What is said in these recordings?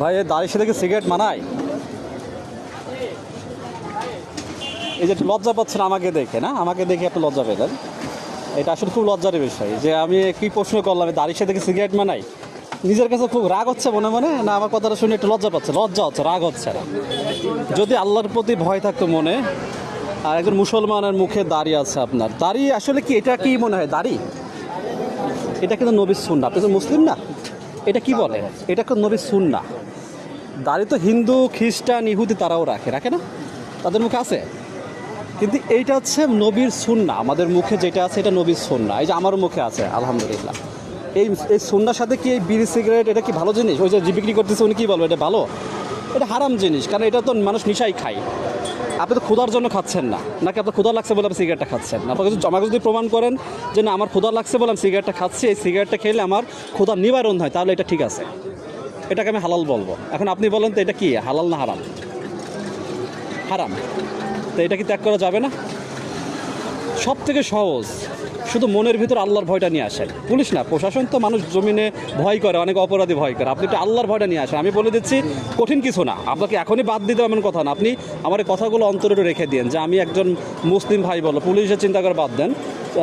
ভাই, এই দাঁড়িয়ে সাথে কি সিগারেট মানায়? এই যে একটু লজ্জা পাচ্ছেন আমাকে দেখে, না? আমাকে দেখে আপনি লজ্জা পেলেন। এটা আসলে খুব লজ্জার বিষয় যে আমি কি প্রশ্ন করলাম দাঁড়িয়ে সাথে কি সিগারেট মানাই নিজের কাছে খুব রাগ হচ্ছে মনে মনে, না, আমার কথাটা শুনে একটু লজ্জা পাচ্ছে? লজ্জা হচ্ছে, রাগ হচ্ছে না। যদি আল্লাহর প্রতি ভয় থাকতো মনে আর একজন মুসলমানের মুখে দাঁড়িয়ে আছে আপনার। দাড়ি আসলে কি, এটা কি মনে হয়? দাড়ি? এটা কিন্তু নবীর সুন্না আপনি তো মুসলিম না? এটা কি বলে? এটা কিন্তু নবীর সুন্না দাড়ি তো হিন্দু, খ্রিস্টান, ইহুদি তারাও রাখে রাখে না? তাদের মুখে আছে? কিন্তু এইটা হচ্ছে নবীর সুন্না আমাদের মুখে যেটা আছে, এটা নবীর সুন্না এই যে আমার মুখে আছে, আলহামদুলিল্লাহ। এই এই সুন্নার সাথে কি এই বিড়ি সিগারেট এটা কি ভালো জিনিস? ওই যে যে বিক্রি করতেছে, উনি কি বলব, এটা ভালো? এটা হারাম জিনিস, কারণ এটা তো মানুষ নিশাই খায়। আপনি তো ক্ষুধার জন্য খাচ্ছেন না। নাকি আপনার ক্ষুধা লাগছে বলে আপনি সিগারেটটা খাচ্ছেন? আপনাকে যদি আমাকে যদি প্রমাণ করেন যে না, আমার ক্ষুধা লাগছে বলে আমি সিগারেটটা খাচ্ছি, এই সিগারেটটা খেলে আমার ক্ষুধা নিবারণ হয়, তাহলে এটা ঠিক আছে। এটাকে আমি হালাল বলব। এখন আপনি বলেন তো এটা কি, হালাল না হারাম? হারাম। তো এটা কি ত্যাগ করা যাবে না? সব থেকে সহজ, শুধু মনের ভিতর আল্লাহর ভয়টা নিয়ে আসেন। পুলিশ না, প্রশাসন তো মানুষ জমিনে ভয় করে, অনেক অপরাধী ভয় করে। আপনি একটু আল্লাহর ভয়টা নিয়ে আসেন। আমি বলে দিচ্ছি, কঠিন কিছু না। আপনাকে এখনই বাদ দিতে এমন কথা না। আপনি আমার কথাগুলো অন্তরে রেখে দিন যে আমি একজন মুসলিম ভাই বলল পুলিশের চিন্তা করে বাদ দেন।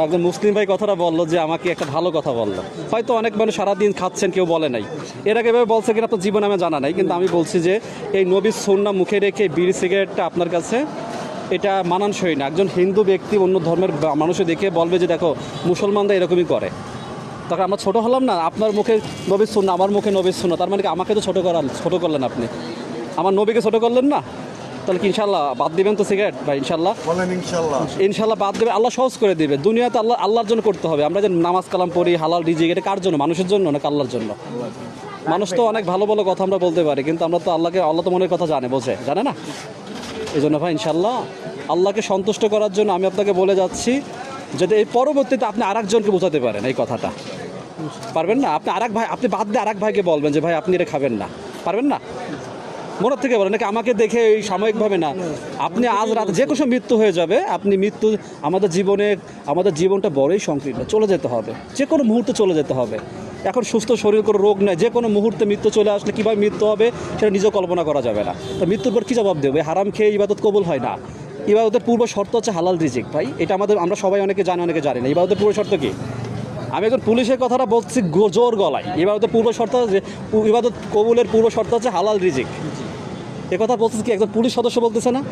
একজন মুসলিম ভাই কথাটা বলল যে আমাকে একটা ভালো কথা বলল। হয়তো অনেক মানুষ সারাদিন খাচ্ছেন, কেউ বলে নাই। এর আগে এভাবে বলছে কিনা আপনার জীবনে আমার জানা নাই, কিন্তু আমি বলছি যে এই নবীর সন্না মুখে রেখে বিড়ি সিগারেটটা আপনার কাছে এটা মানানসই না। একজন হিন্দু ব্যক্তি অন্য ধর্মের বা- মানুষে দেখে বলবে যে দেখো মুসলমানরা এরকমই করে। তখন আমরা ছোট হলাম না আপনার মুখে নবীর শূন্য আমার মুখে নবীর শূন্য তার মানে কি আমাকে তো ছোট করাল ছোট করলেন আপনি? আমার নবীকে ছোট করলেন না? তাহলে কি ইনশাল্লাহ বাদ দিবেন তো সিগারেট? ভাই ইনশাল্লাহ বলেন ইনশাল্লাহ ইনশাল্লাহ বাদ দেবে আল্লাহ সহজ করে দিবে। দুনিয়াতে আল্লাহ আল্লাহর জন্য করতে হবে। আমরা যে নামাজ কালাম পড়ি হালাল রিজিক এটা কার জন্য? মানুষের জন্য নাকি আল্লাহর জন্য? মানুষ তো অনেক ভালো ভালো কথা আমরা বলতে পারি কিন্তু আমরা তো আল্লাহকে আল্লাহ তো মনের কথা জানে বোঝে। জানে না? এই জন্য ভাই ইনশাল্লাহ আল্লাহকে সন্তুষ্ট করার জন্য আমি আপনাকে বলে যাচ্ছি, যাতে এই পরবর্তীতে আপনি আরেকজনকে বোঝাতে পারেন এই কথাটা। পারবেন না? আপনি আরেক ভাই, আপনি বাদ দিয়ে আরেক ভাইকে বলবেন যে, ভাই, আপনি এটা খাবেন না। পারবেন না? মনের থেকে বলেন নাকি আমাকে দেখে এই সাময়িকভাবে না? আপনি আজ রাত যে কোনো মৃত্যু হয়ে যাবে, আপনি মৃত্যু আমাদের জীবনে, আমাদের জীবনটা বড়ই সংকীর্ণ। চলে যেতে হবে। যে কোনো মুহূর্তে চলে যেতে হবে। এখন সুস্থ শরীর কোনো রোগ নেই, যে কোনো মুহূর্তে মৃত্যু চলে আসলে কীভাবে মৃত্যু হবে, সেটা নিজেও কল্পনা করা যাবে না। তো মৃত্যুর পর কী জবাব দেবে? হারাম খেয়ে ইবাদত কবুল হয় না। ইবাদতের পূর্ব শর্ত হচ্ছে হালাল রিজিক। ভাই, এটা আমাদের, আমরা সবাই অনেকে জানি অনেকে জানি না। ইবাদতের পূর্ব শর্ত কী? আমি একজন পুলিশের কথাটা বলছি জোর গলায়। ইবাদতের পূর্ব শর্ত ইবাদত কবুলের পূর্ব শর্ত হচ্ছে হালাল রিজিক। এ কথা বলতেছে কি? একজন পুলিশ সদস্য বলতেছে না?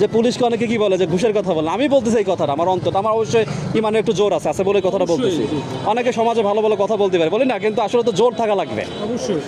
যে পুলিশকে অনেকে কি বলে? যে ঘুষের কথা বলে। আমি বলতেছি এই কথাটা আমার অন্তত। আমার অবশ্যই ইমানে একটু জোর আছে আছে বলে কথাটা বলতেছি। অনেকে সমাজে ভালো ভালো কথা বলতে পারে বলি না কিন্তু আসলে তো জোর থাকা লাগবে। অবশ্যই।